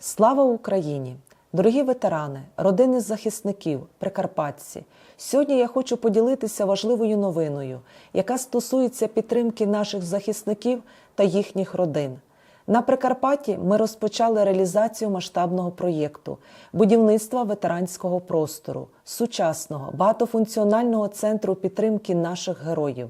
Слава Україні! Дорогі ветерани, родини захисників, прикарпатці. Сьогодні я хочу поділитися важливою новиною, яка стосується підтримки наших захисників та їхніх родин. На Прикарпатті ми розпочали реалізацію масштабного проєкту будівництва ветеранського простору, сучасного багатофункціонального центру підтримки наших героїв.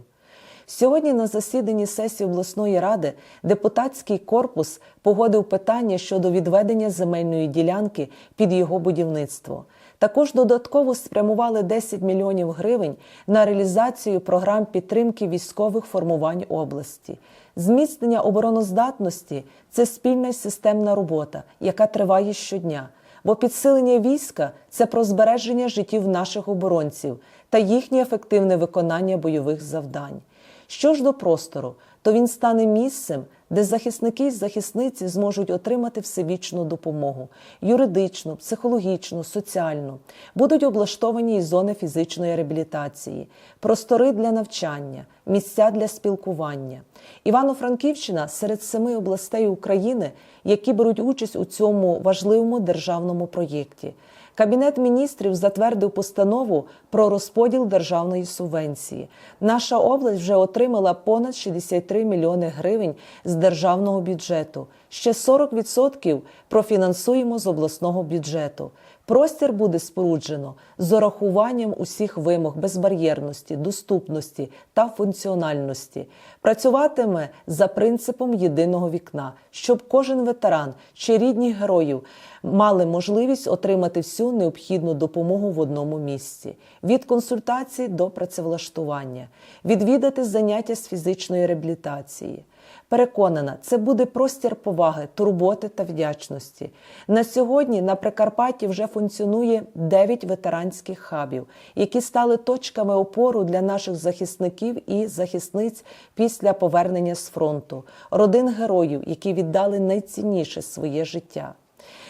Сьогодні на засіданні сесії обласної ради депутатський корпус погодив питання щодо відведення земельної ділянки під його будівництво. Також додатково спрямували 10 мільйонів гривень на реалізацію програм підтримки військових формувань області. Зміцнення обороноздатності це спільна системна робота, яка триває щодня. Бо підсилення війська це про збереження життів наших оборонців та їхнє ефективне виконання бойових завдань. Що ж до простору, то він стане місцем, де захисники і захисниці зможуть отримати всебічну допомогу юридичну, психологічну, соціальну. Будуть облаштовані і зони фізичної реабілітації, простори для навчання, місця для спілкування. Івано-Франківщина серед семи областей України, які беруть участь у цьому важливому державному проєкті. Кабінет міністрів затвердив постанову про розподіл державної субвенції. Наша область вже отримала понад 63 мільйони гривень з державного бюджету. Ще 40% профінансуємо з обласного бюджету. Простір буде споруджено з урахуванням усіх вимог безбар'єрності, доступності та функціональності. Працюватиме за принципом єдиного вікна, щоб кожен ветеран чи рідні героїв мали можливість отримати всю необхідну допомогу в одному місці від консультації до працевлаштування, відвідати заняття з фізичної реабілітації. Переконана, це буде простір поваги, турботи та вдячності. На сьогодні на Прикарпатті вже функціонує 9 ветеранських хабів, які стали точками опору для наших захисників і захисниць після повернення з фронту, родин героїв, які віддали найцінніше своє життя.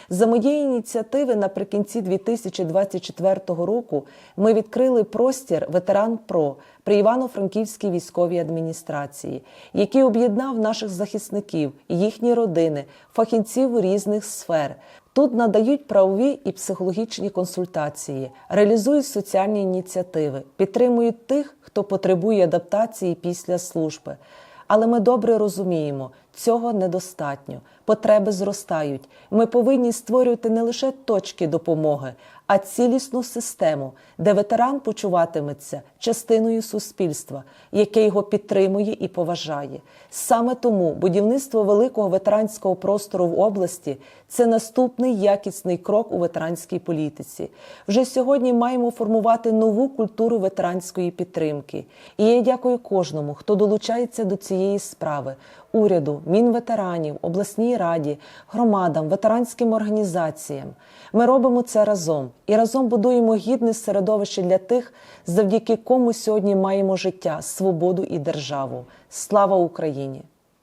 За моєї ініціативи наприкінці 2024 року ми відкрили простір Ветеран Про при Івано-Франківській військовій адміністрації, який об'єднав наших захисників, їхні родини, фахівців різних сфер. Тут надають правові і психологічні консультації, реалізують соціальні ініціативи, підтримують тих, хто потребує адаптації після служби. Але ми добре розуміємо, цього недостатньо. Потреби зростають. Ми повинні створювати не лише точки допомоги, а цілісну систему, де ветеран почуватиметься частиною суспільства, яке його підтримує і поважає. Саме тому будівництво великого ветеранського простору в області це наступний якісний крок у ветеранській політиці. Вже сьогодні маємо формувати нову культуру ветеранської підтримки. І я дякую кожному, хто долучається до цієї справи уряду, мінветеранів, обласній раді, громадам, ветеранським організаціям. Ми робимо це разом і разом будуємо гідне середовище для тих, завдяки кому сьогодні маємо життя, свободу і державу. Слава Україні!